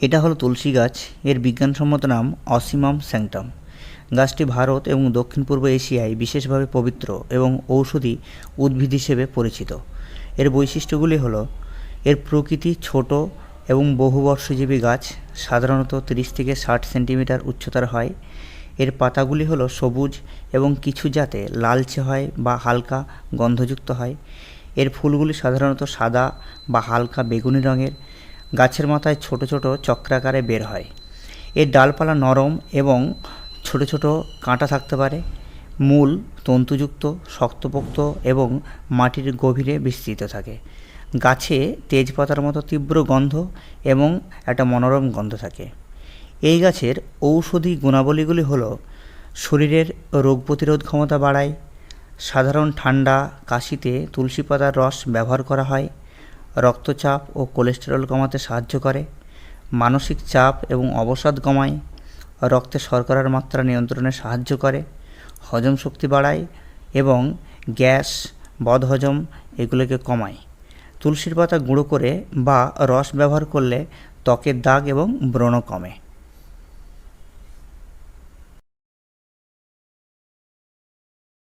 এটা হলো তুলসী গাছ। এর বিজ্ঞানসম্মত নাম অসিমাম স্যাংটাম। গাছটি ভারত এবং দক্ষিণ পূর্ব এশিয়ায় বিশেষভাবে পবিত্র এবং ঔষধি উদ্ভিদ হিসেবে পরিচিত। এর বৈশিষ্ট্যগুলি হলো, এর প্রকৃতি ছোট এবং বহুবর্ষজীবী গাছ, সাধারণত তিরিশ থেকে ষাট সেন্টিমিটার উচ্চতার হয়। এর পাতাগুলি হলো সবুজ এবং কিছু যাতে লালচে হয় বা হালকা গন্ধযুক্ত হয়। এর ফুলগুলি সাধারণত সাদা বা হালকা বেগুনি রঙের। গাছের মাথায় ছোট ছোট চক্রাকারে বের হয়। এর ডালপালা নরম এবং ছোট ছোট কাঁটা থাকতে পারে। মূল তন্তুযুক্ত, শক্তপোক্ত এবং মাটির গভীরে বিস্তৃত থাকে। গাছে তেজপাতার মতো তীব্র গন্ধ এবং একটা মনোরম গন্ধ থাকে। এই গাছের ঔষধি গুণাবলীগুলি হল শরীরের রোগ প্রতিরোধ ক্ষমতা বাড়ায়, সাধারণ ঠান্ডা, কাশিতে তুলসী পাতার রস ব্যবহার করা হয় রক্তচাপ ও কোলেস্টেরল কমাতে সাহায্য করে, মানসিক চাপ এবং অবসাদ কমায়, রক্তে শর্করার মাত্রা নিয়ন্ত্রণে সাহায্য করে, হজম শক্তি বাড়ায় এবং গ্যাস, বদহজম এগুলোকে কমায়। তুলসীর পাতা গুঁড়ো করে বা রস ব্যবহার করলে ত্বকের দাগ এবং ব্রণ কমে।